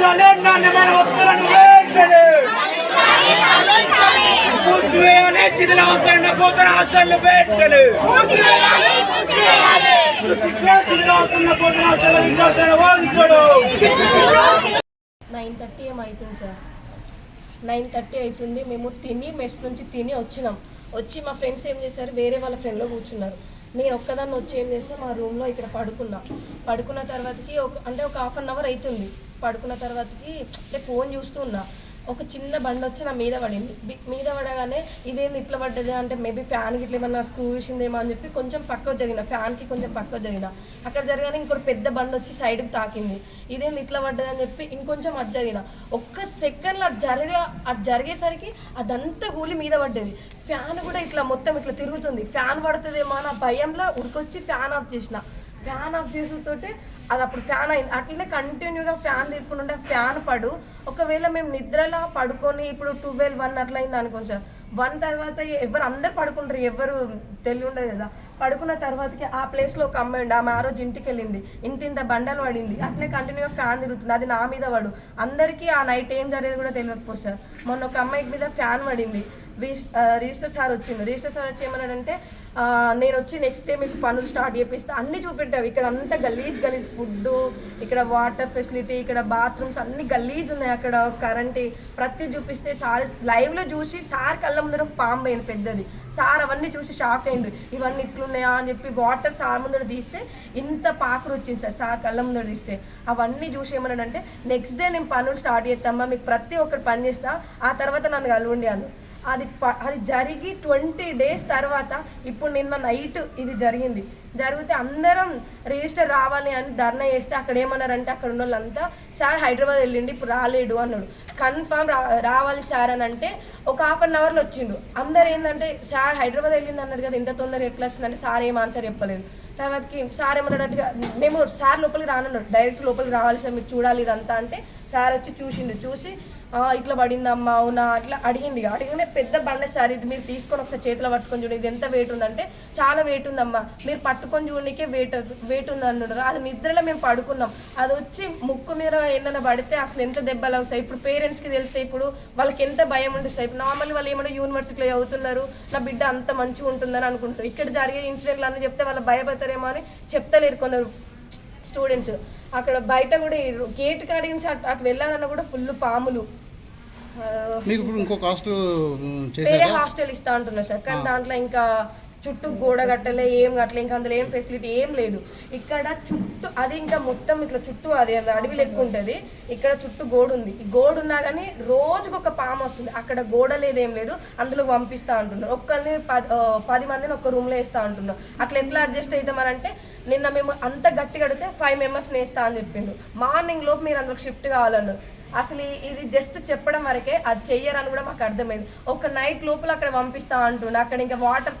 అందించాలి నాణ్యమైన వస్తువులను వెంటనే మూసివేయాలి శిథిలావస్థ పోతున్న హాస్టల్ వెంటనే శిథిలావస్థ పోతున్న హాస్టల్ విద్యార్థులను వంచడు. నైన్ థర్టీ ఏం అవుతుంది సార్? నైన్ థర్టీ అవుతుంది మేము తిని మెస్ నుంచి తిని వచ్చినాం. వచ్చి మా ఫ్రెండ్స్ ఏం చేశారు? వేరే వాళ్ళ ఫ్రెండ్లో కూర్చున్నారు. నేను ఒక్కదాన్ని వచ్చి ఏం చేస్తే మా రూమ్లో ఇక్కడ పడుకున్నా. పడుకున్న తర్వాతకి ఒక అంటే ఒక హాఫ్ అన్ అవర్ అవుతుంది పడుకున్న తర్వాతకి అంటే ఫోన్ చూస్తున్నా ఒక చిన్న బండి వచ్చి నా మీద పడింది. మీద పడగానే ఇదేంది ఇట్లా పడ్డది అంటే మేబీ ఫ్యాన్ గిట్ల ఏమన్నా స్క్రూ వేసిందేమో అని చెప్పి కొంచెం పక్కకు జరిగిన ఫ్యాన్కి కొంచెం పక్కకు జరిగిన. అక్కడ జరగానే ఇంకోటి పెద్ద బండి వచ్చి సైడ్కి తాకింది. ఇదేంది ఇట్లా పడ్డది అని చెప్పి ఇంకొంచెం అది జరిగిన. ఒక్క సెకండ్లో అది జరిగే అది జరిగేసరికి అదంతా కూలి మీద పడ్డది. ఫ్యాన్ కూడా ఇట్లా మొత్తం ఇట్లా తిరుగుతుంది. ఫ్యాన్ పడుతుందేమో అన్న భయంలో ఉడికొచ్చి ఫ్యాన్ ఆఫ్ చేసిన. ఫ్యాన్ ఆఫ్ చేసినతోటే అది అప్పుడు ఫ్యాన్ అయింది. అట్లనే కంటిన్యూగా ఫ్యాన్ తిప్పుకుంటుంటే ఫ్యాన్ పడు. ఒకవేళ మేము నిద్రలో పడుకొని ఇప్పుడు ట్వెల్వ్ వన్ అట్లా అయింది అనుకోండి సార్. వన్ తర్వాత ఎవరు అందరు పడుకుంటారు. ఎవరు తెలివి ఉండదు కదా. పడుకున్న తర్వాతకి ఆ ప్లేస్లో ఒక అమ్మాయి ఉండి. ఆమె ఆ రోజు ఇంటికి వెళ్ళింది ఇంత ఇంత బండలు పడింది. అట్లే కంటిన్యూగా ఫ్యాన్ తిరుగుతుంది. అది నా మీద పడు. అందరికీ ఆ నైట్ ఏం జరిగేది కూడా తెలియకపోతే సార్. మొన్న ఒక అమ్మాయికి మీద ఫ్యాన్ పడింది. రిజిస్టర్ సార్ వచ్చిండు. రిజిస్టర్ సార్ వచ్చి ఏమన్నాడంటే నేను వచ్చి నెక్స్ట్ డే మీకు పనులు స్టార్ట్ చేపిస్తా అన్ని చూపెట్టావు. ఇక్కడ అంతా గలీజ్ గలీజ్ ఫుడ్ ఇక్కడ వాటర్ ఫెసిలిటీ ఇక్కడ బాత్రూమ్స్ అన్ని గలీజ్ ఉన్నాయి. అక్కడ కరెంట్ ప్రతి చూపిస్తే సార్ లైవ్లో చూసి సార్ కళ్ళ ముందర ఒక పాము పోయింది పెద్దది. సార్ అవన్నీ చూసి షాక్ అయింది ఇవన్నీ ఇట్లున్నాయా అని చెప్పి వాటర్ సార్ ముందర తీస్తే ఇంత పాకురు వచ్చింది సార్. సార్ కళ్ళ ముందర తీస్తే. అవన్నీ చూసి ఏమన్నాడంటే నెక్స్ట్ డే నేను పనులు స్టార్ట్ చేస్తామా మీకు ప్రతి ఒక్కటి పని చేస్తా. ఆ తర్వాత నన్ను కలవండి అను అది ప- అది జరిగి ట్వంటీ డేస్ తర్వాత ఇప్పుడు నిన్న నైట్ ఇది జరిగింది. జరిగితే అందరం రిజిస్టర్ రావాలి అని ధర్నా చేస్తే అక్కడ ఏమన్నారంటే అక్కడ ఉన్న వాళ్ళంతా సార్ హైదరాబాద్ వెళ్ళిండి ఇప్పుడు రాలేడు అన్నాడు. కన్ఫామ్ రా రావాలి సార్ అని అంటే ఒక హాఫ్ అన్ అవర్లో వచ్చిండు. అందరు ఏంటంటే సార్ హైదరాబాద్ వెళ్ళింది అన్నాడు కదా ఇంత తొందరగా ఎట్లా వస్తుందంటే సార్ ఏం ఆన్సర్ చెప్పలేదు. తర్వాతకి సార్ ఏమన్నాడంటే మేము సార్ లోపలికి రానన్నాడు డైరెక్ట్ లోపలికి రావాలి సార్ మీరు చూడాలి ఇదంతా అంటే సార్ వచ్చి చూసిండు చూసి ఇట్లా పడిందమ్మా అవునా? ఇట్లా అడిగింది అడిగిన పెద్ద బండ సార్ ఇది మీరు తీసుకొని ఒకసారి చేతిలో పట్టుకొని చూడండి ఇది ఎంత వెయిట్ ఉందంటే చాలా వెయిట్ ఉందమ్మా. మీరు పట్టుకొని చూడనికే వెయిట్ వెయిట్ ఉంది అన్నారు అది నిద్రలో మేము పడుకున్నాం. అది వచ్చి ముక్కు మీద ఏమైనా పడితే అసలు ఎంత దెబ్బలు అవుతాయి ఇప్పుడు పేరెంట్స్కి తెలిస్తే ఇప్పుడు వాళ్ళకి ఎంత భయం ఉంటుంది సార్? ఇప్పుడు నార్మల్ వాళ్ళు ఏమైనా యూనివర్సిటీలో చదువుతున్నారు నా బిడ్డ అంత మంచిగా ఉంటుందని అనుకుంటారు. ఇక్కడ జరిగే ఇన్సిడెంట్లు అన్నీ చెప్తే వాళ్ళు భయపడతారేమో అని చెప్తలేరు కొందరు. స్టూడెంట్స్ అక్కడ బయట కూడా గేట్ కాడి నుంచి అటు అటు వెళ్ళాలన్నా కూడా ఫుల్ పాములు. మీకు ఇప్పుడు ఇంకొక హాస్టల్ వేరే హాస్టల్ ఇస్తా అంటున్నారు సార్. కానీ దాంట్లో ఇంకా చుట్టూ గోడ కట్టలే ఏం కట్టలే ఇంకా అందులో ఏం ఫెసిలిటీ ఏం లేదు. ఇక్కడ చుట్టూ అది ఇంకా మొత్తం ఇట్లా చుట్టూ అది అడవి లెక్క ఉంటుంది. ఇక్కడ చుట్టూ గోడ ఉంది. ఈ గోడ ఉన్నా కానీ రోజుకు ఒక పాము వస్తుంది. అక్కడ గోడ లేదు ఏం లేదు. అందులో పంపిస్తా అంటున్నారు. ఒక్కరిని పది పది మందిని ఒక రూమ్లో వేస్తా అంటున్నారు. అట్లా ఎట్లా అడ్జస్ట్ అవుతామనంటే నిన్న మేము అంత గట్టి కడితే ఫైవ్ మెంబర్స్ని వేస్తా అని చెప్పిండు. మార్నింగ్ లోపు మీరు అందులో షిఫ్ట్ కావాలన్నారు. అసలు ఇది జస్ట్ చెప్పడం వరకే అది చెయ్యరని కూడా మాకు అర్థమైంది. ఒక నైట్ లోపల అక్కడ పంపిస్తా అంటుండే అక్కడ ఇంకా వాటర్